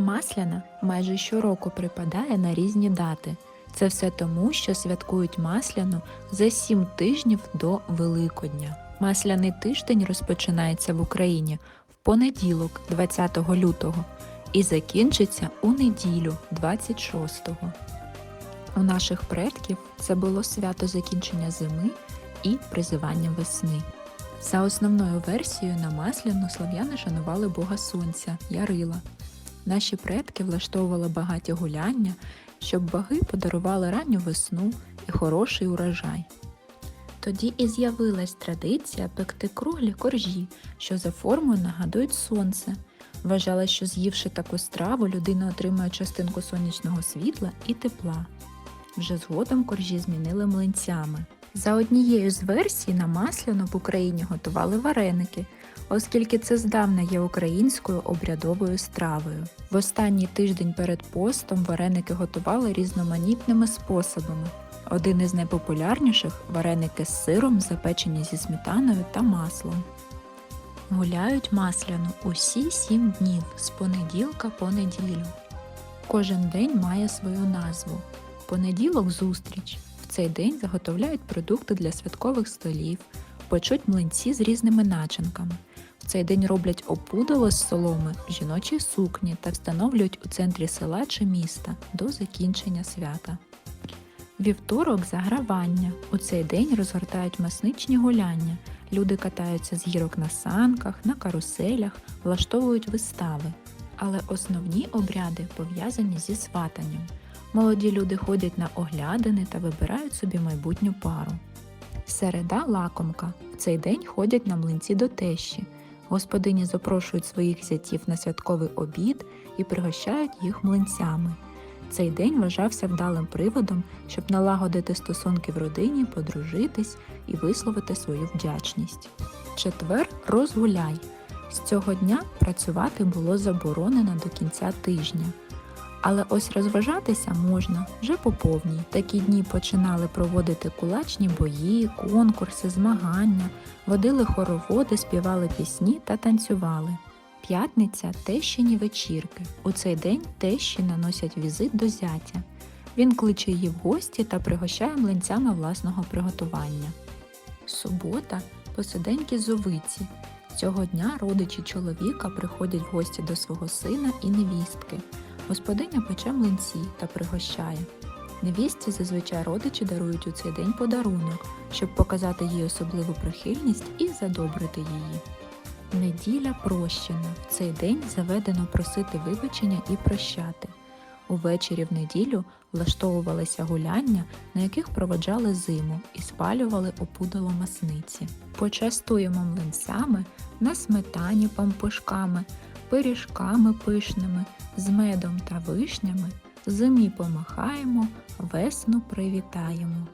Масляна майже щороку припадає на різні дати. Це все тому, що святкують масляну за сім тижнів до Великодня. Масляний тиждень розпочинається в Україні в понеділок, 20 лютого, і закінчиться у неділю, 26-го. У наших предків це було свято закінчення зими і призивання весни. За основною версією на масляну слав'яни шанували Бога Сонця, Ярила. Наші предки влаштовували багаті гуляння, щоб боги подарували ранню весну і хороший урожай. Тоді і з'явилась традиція пекти круглі коржі, що за формою нагадують сонце. Вважали, що з'ївши таку страву, людина отримує частинку сонячного світла і тепла. Вже згодом коржі змінили млинцями. За однією з версій на масляну в Україні готували вареники, оскільки це здавна є українською обрядовою стравою. В останній тиждень перед постом вареники готували різноманітними способами. Один із найпопулярніших вареники з сиром, запечені зі сметаною та маслом. Гуляють масляну усі сім днів з понеділка по неділю. Кожен день має свою назву. Понеділок зустріч. Цей день заготовляють продукти для святкових столів, печуть млинці з різними начинками. В цей день роблять опудало з соломи, жіночі сукні та встановлюють у центрі села чи міста до закінчення свята. Вівторок загравання. У цей день розгортають масничні гуляння. Люди катаються з гірок на санках, на каруселях, влаштовують вистави. Але основні обряди пов'язані зі сватанням. Молоді люди ходять на оглядини та вибирають собі майбутню пару. Середа лакомка. В цей день ходять на млинці до тещі. Господині запрошують своїх зятів на святковий обід і пригощають їх млинцями. Цей день вважався вдалим приводом, щоб налагодити стосунки в родині, подружитись і висловити свою вдячність. Четвер розгуляй. З цього дня працювати було заборонено до кінця тижня. Але ось розважатися можна вже по повній. Такі дні починали проводити кулачні бої, конкурси, змагання, водили хороводи, співали пісні та танцювали. П'ятниця тещині вечірки. У цей день тещі наносять візит до зятя. Він кличе її в гості та пригощає млинцями власного приготування. Субота посиденьки зовиці. Цього дня родичі чоловіка приходять в гості до свого сина і невістки. Господиня пече млинці та пригощає. Невістці зазвичай родичі дарують у цей день подарунок, щоб показати їй особливу прихильність і задобрити її. Неділя прощена. В цей день заведено просити вибачення і прощати. Увечері в неділю влаштовувалися гуляння, на яких проводжали зиму і спалювали опудало масниці. Почастуємо млинцями на сметані пампушками, пиріжками пишними, з медом та вишнями, зимі помахаємо, весну привітаємо.